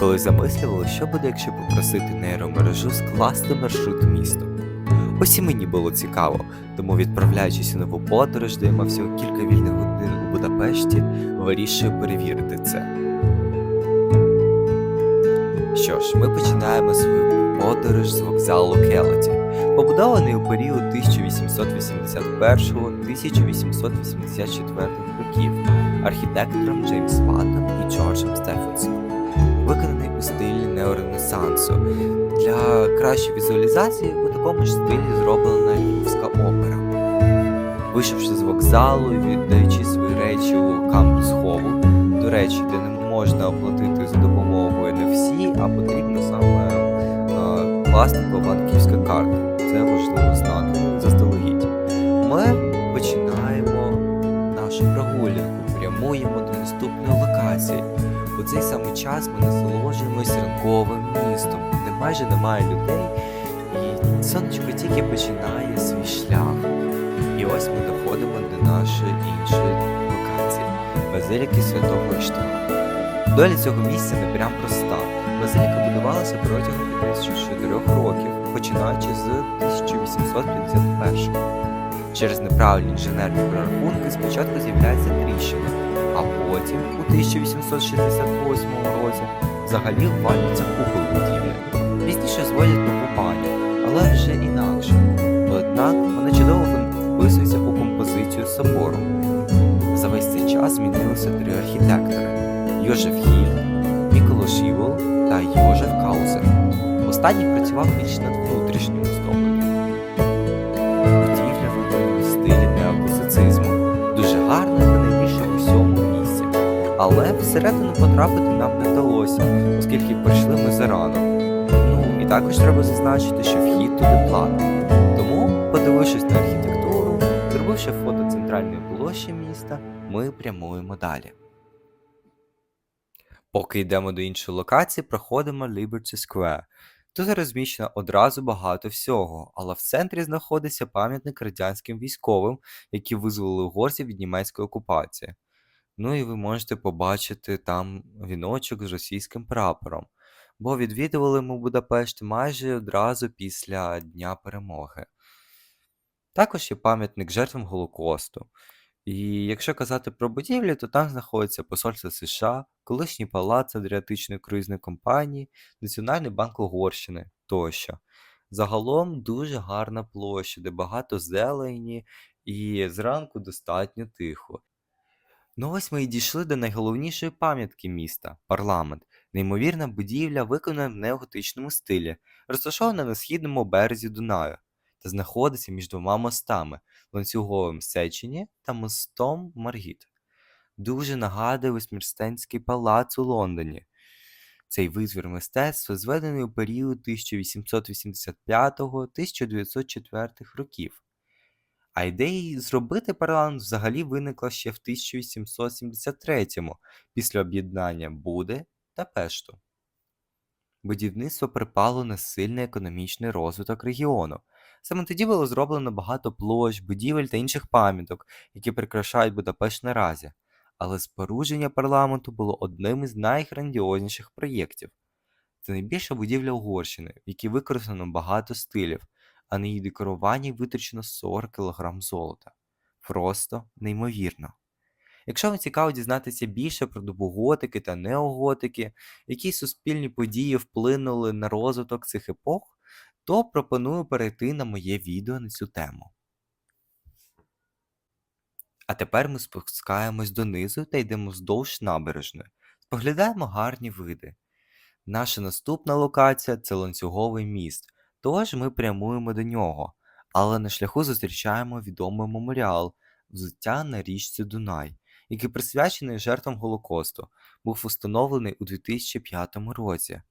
коли замислювали, що буде, якщо попросити нейромережу скласти маршрут містом. Ось і мені було цікаво, тому відправляючись у нову подорож, де я мав всього кілька вільних годин у Будапешті, вирішую перевірити це. Що ж, ми починаємо свою подорож з вокзалу Келеті, побудований у період 1881-1884 років архітектором Джеймс Паттом і Джорджем Стефенсоном, виконаний у стилі неоренесансу. Для кращої візуалізації у такому ж стилі зроблена Львівська опера. Вийшовши з вокзалу віддаючи свої речі у кампус хову, до речі, де не можна оплатити за допомогою NFC, а потрібна саме е, пластикова банківська карта. Це важливо знати заздалегідь. Ми починаємо нашу прогулянку, прямуємо до наступної локації. У цей самий час ми насолоджуємось містом, де майже немає людей, і сонечко тільки починає свій шлях. І ось ми доходимо до нашої іншої локації Базиліки Святого Іштвана. Доля цього місця не прям проста. Базиліка будувалася протягом 54 років, починаючи з 1851 Через неправильні інженерні прорахунки спочатку з'являється тріщина, а потім, у 1868 році, взагалі валяться купол будівлі. Пізніше зводять нову баню, але вже інакше. Однак вона чудово вписується у композицію собору. За весь цей час змінилися три архітектори: Йожеф Хіль, Ніколо Шівол та Йожеф Каузер. Останній працював більш над внутрішнім оздобленням. Але всередину потрапити нам не вдалося, оскільки прийшли ми зарано. Ну і також треба зазначити, що вхід туди платний. Тому, подивившись на архітектуру, зробивши фото центральної площі міста, ми прямуємо далі. Поки йдемо до іншої локації, проходимо Liberty Square. Тут розміщено одразу багато всього, але в центрі знаходиться пам'ятник радянським військовим, які визволили угорців від німецької окупації. Ну і ви можете побачити там віночок з російським прапором, бо відвідували ми Будапешт майже одразу після Дня перемоги. Також є пам'ятник жертвам Голокосту. І якщо казати про будівлі, то там знаходиться посольство США, колишній палац Адріатичної круїзної компанії, Національний банк Угорщини тощо. Загалом дуже гарна площа, де багато зелені і зранку достатньо тихо. Ну ось ми і дійшли до найголовнішої пам'ятки міста парламент. Неймовірна будівля, виконана в неоготичному стилі, розташована на східному березі Дунаю та знаходиться між двома мостами ланцюговим Сечені та мостом Маргіт. Дуже нагадує Вестмірстенський палац у Лондоні. Цей витвір мистецтва зведений у період 1885-1904 років. А ідея зробити парламент взагалі виникла ще в 1873-му після об'єднання Буди та Пешту. Будівництво припало на сильний економічний розвиток регіону. Саме тоді було зроблено багато площ, будівель та інших пам'яток, які прикрашають Будапешт наразі. Але спорудження парламенту було одним із найграндіозніших проєктів. Це найбільша будівля Угорщини, в якій використано багато стилів, а на її декоруванні витрачено 40 кг золота. Просто неймовірно. Якщо вам цікаво дізнатися більше про добу готики та неоготики, які суспільні події вплинули на розвиток цих епох, то пропоную перейти на моє відео на цю тему. А тепер ми спускаємось донизу та йдемо вздовж набережної. Споглядаємо гарні види. Наша наступна локація це ланцюговий міст, тож ми прямуємо до нього, але на шляху зустрічаємо відомий меморіал взуття на річці Дунай, який присвячений жертвам Голокосту, був установлений у 2005 році.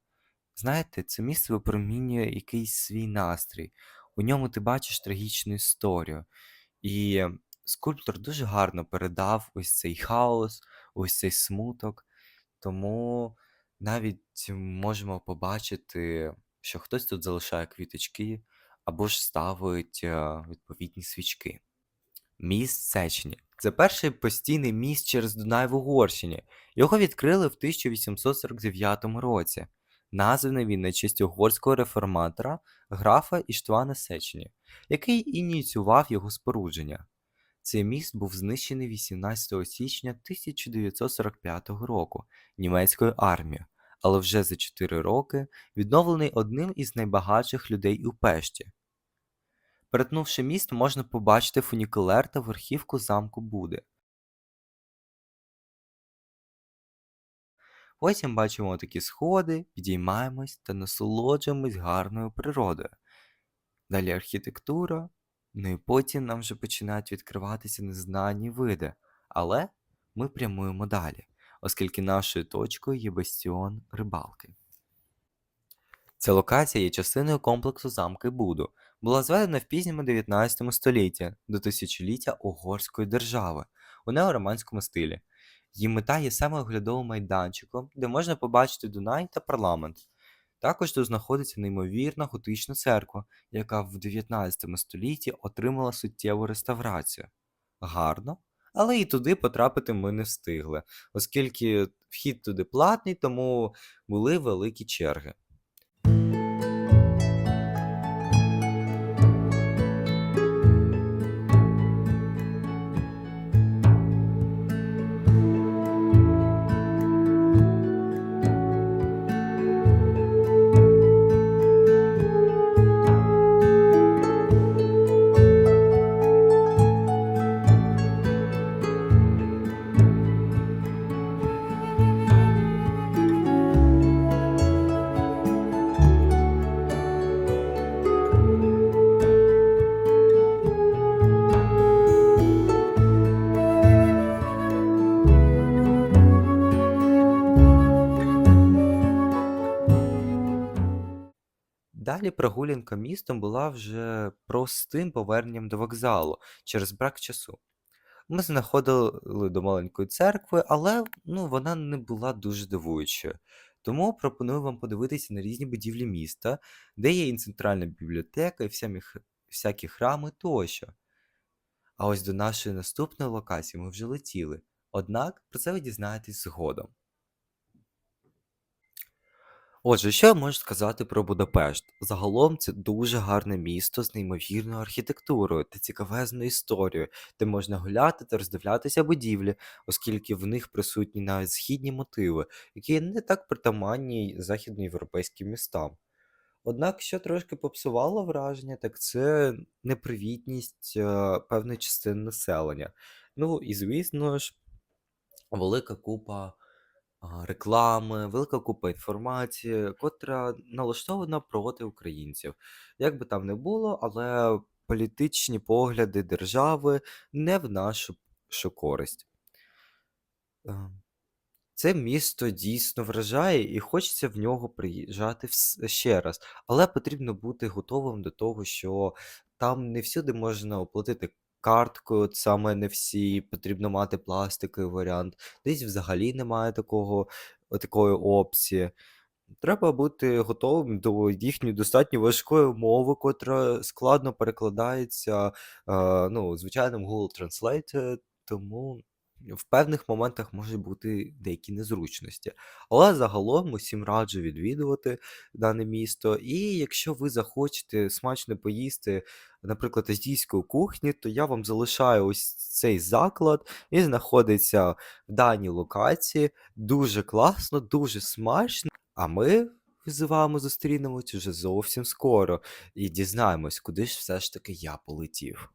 Знаєте, це місце випромінює якийсь свій настрій. У ньому ти бачиш трагічну історію. І скульптор дуже гарно передав ось цей хаос, ось цей смуток. Тому навіть можемо побачити, що хтось тут залишає квіточки або ж ставить е, відповідні свічки. Міст Сечені Це перший постійний міст через Дунай в Угорщині. Його відкрили в 1849 році. Названий він на честь угорського реформатора графа Іштвана Сечені, який ініціював його спорудження. Цей міст був знищений 18 січня 1945 року німецькою армією, але вже за 4 роки відновлений одним із найбагатших людей у Пешті. Перетнувши міст, можна побачити фунікулер та верхівку замку Буди. Потім бачимо такі сходи, підіймаємось та насолоджуємось гарною природою. Далі архітектура, ну і потім нам вже починають відкриватися незнані види. Але ми прямуємо далі, оскільки нашою точкою є бастіон рибалки. Ця локація є частиною комплексу замки Буду. Була зведена в пізньому 19 столітті до тисячоліття Угорської держави у неороманському стилі. Її мета є саме оглядовим майданчиком, де можна побачити Дунай та парламент. Також тут знаходиться неймовірна готична церква, яка в 19 столітті отримала суттєву реставрацію. Гарно, але і туди потрапити ми не встигли, оскільки вхід туди платний, тому були великі черги. Далі прогулянка містом була вже простим поверненням до вокзалу через брак часу. Ми знаходили до маленької церкви, але ну, вона не була дуже дивуючою. Тому пропоную вам подивитися на різні будівлі міста, де є і центральна бібліотека, і всямі всякі храми тощо. А ось до нашої наступної локації ми вже летіли. Однак про це ви дізнаєтесь згодом. Отже, що я можу сказати про Будапешт? Загалом це дуже гарне місто з неймовірною архітектурою та цікавезною історією, де можна гуляти та роздивлятися будівлі, оскільки в них присутні навіть східні мотиви, які не так притаманні західноєвропейським містам. Однак, що трошки попсувало враження, так це непривітність е, певної частини населення. Ну і звісно ж, велика купа реклами, велика купа інформації, котра налаштована проти українців. Як би там не було, але політичні погляди держави не в нашу шу користь. Е, Це місто дійсно вражає і хочеться в нього приїжджати ще раз. Але потрібно бути готовим до того, що там не всюди можна оплатити карткою, от саме не всі, потрібно мати пластиковий варіант. Десь взагалі немає такого, такої опції. Треба бути готовим до їхньої достатньо важкої мови, котра складно перекладається е, ну, звичайним Google Translate, тому в певних моментах можуть бути деякі незручності. Але загалом усім раджу відвідувати дане місто. І якщо ви захочете смачно поїсти, наприклад, азійської кухні, то я вам залишаю ось цей заклад. Він знаходиться в даній локації. Дуже класно, дуже смачно. А ми з вами зустрінемось уже зовсім скоро і дізнаємось, куди ж все ж таки я полетів.